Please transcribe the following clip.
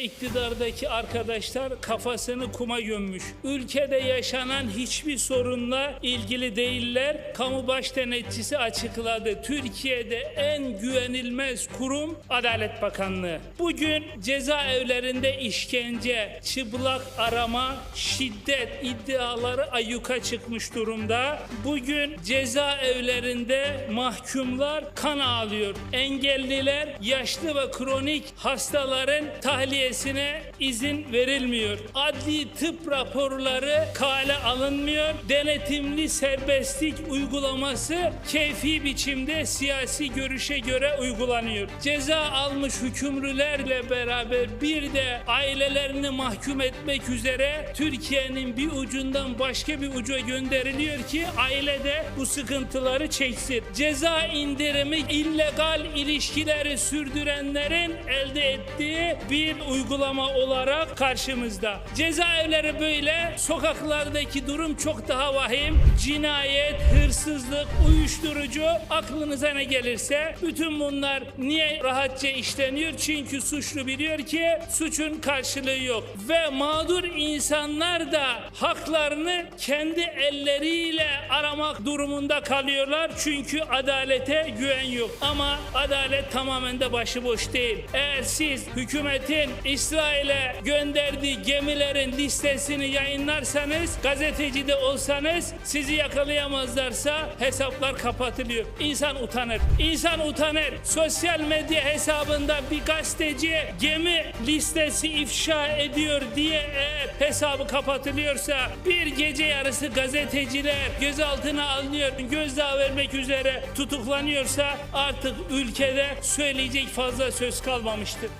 İktidardaki arkadaşlar kafasını kuma gömmüş. Ülkede yaşanan hiçbir sorunla ilgili değiller. Kamu baş denetçisi açıkladı. Türkiye'de en güvenilmez kurum Adalet Bakanlığı. Bugün cezaevlerinde işkence, çıplak arama, şiddet iddiaları ayyuka çıkmış durumda. Bugün cezaevlerinde mahkumlar kan ağlıyor. Engelliler, yaşlı ve kronik hastaların tahliyesine izin verilmiyor. Adli tıp raporları kale alınmıyor. Denetimli serbestlik uygulaması keyfi biçimde siyasi görüşe göre uygulanıyor. Ceza almış hükümlülerle beraber bir de ailelerini mahkum etmek üzere Türkiye'nin bir ucundan başka bir uca gönderiliyor ki ailede bu sıkıntıları çeksin. Ceza indirimi illegal ilişkileri sürdürenlerin elde ettiği bir uygulama olarak karşımızda. Cezaevleri böyle, sokaklardaki durum çok daha vahim. Cinayet, hırsızlık, uyuşturucu aklınıza ne gelirse bütün bunlar niye rahatça işleniyor? Çünkü suçlu biliyor ki suçun karşılığı yok. Ve mağdur insanlar da haklarını kendi elleriyle aramak durumunda kalıyorlar. Çünkü adalete güven yok. Ama adalet tamamen de başıboş değil. Eğer siz hükümetin İsrail'e gönderdiği gemilerin listesini yayınlarsanız, gazeteci de olsanız sizi yakalayamazlarsa hesaplar kapatılıyor. İnsan utanır. İnsan utanır. Sosyal medya hesabında bir gazeteci gemi listesi ifşa ediyor diye eğer hesabı kapatılıyorsa bir gece yarısı gazeteciler gözaltına alınıyor, gözdağı vermek üzere tutuklanıyorsa artık ülkede söyleyecek fazla söz kalmamıştır.